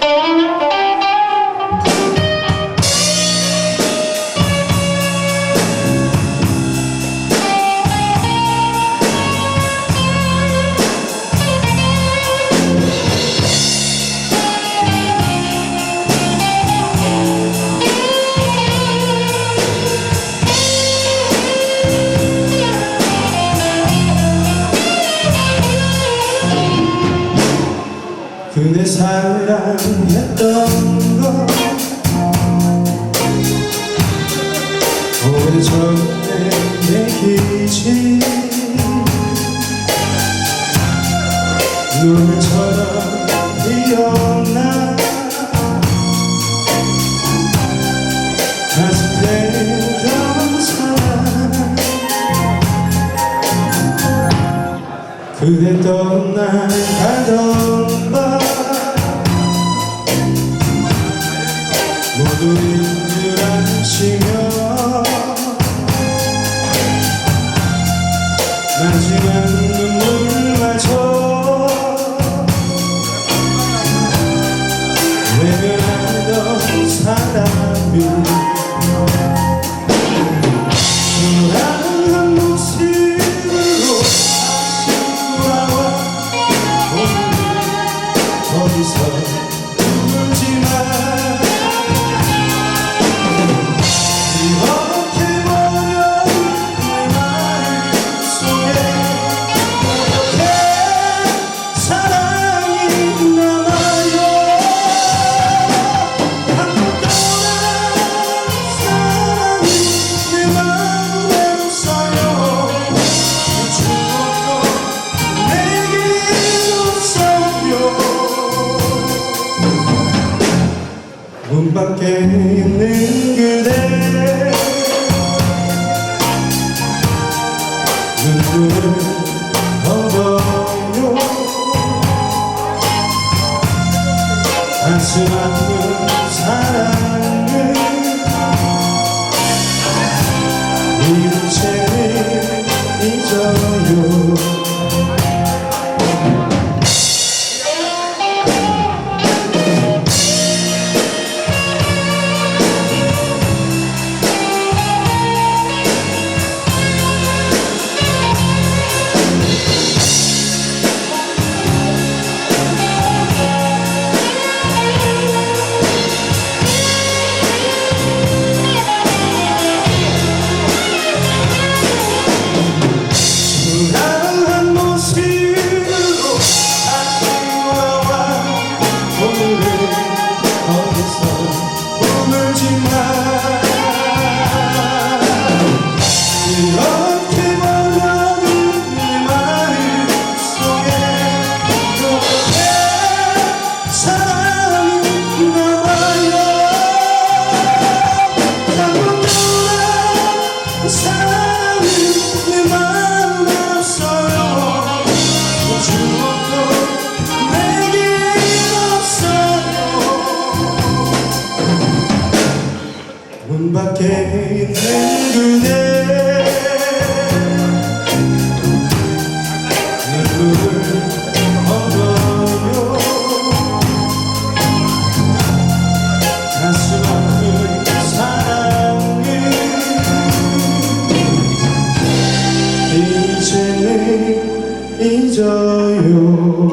And. 사랑했던 거. 오래전의 얘기지. 눈처럼 기억나? 가슴 대던 사랑. 그대 떠나가던 밤 누구인 줄 아시면 밖에 있는 그대. 눈물을 던져요. 가슴 아픈 사랑을 이웃에 잊어요. 밖에 있는 그대 눈물을 얻어요 가슴 아픈 사랑을 이제 잊어요.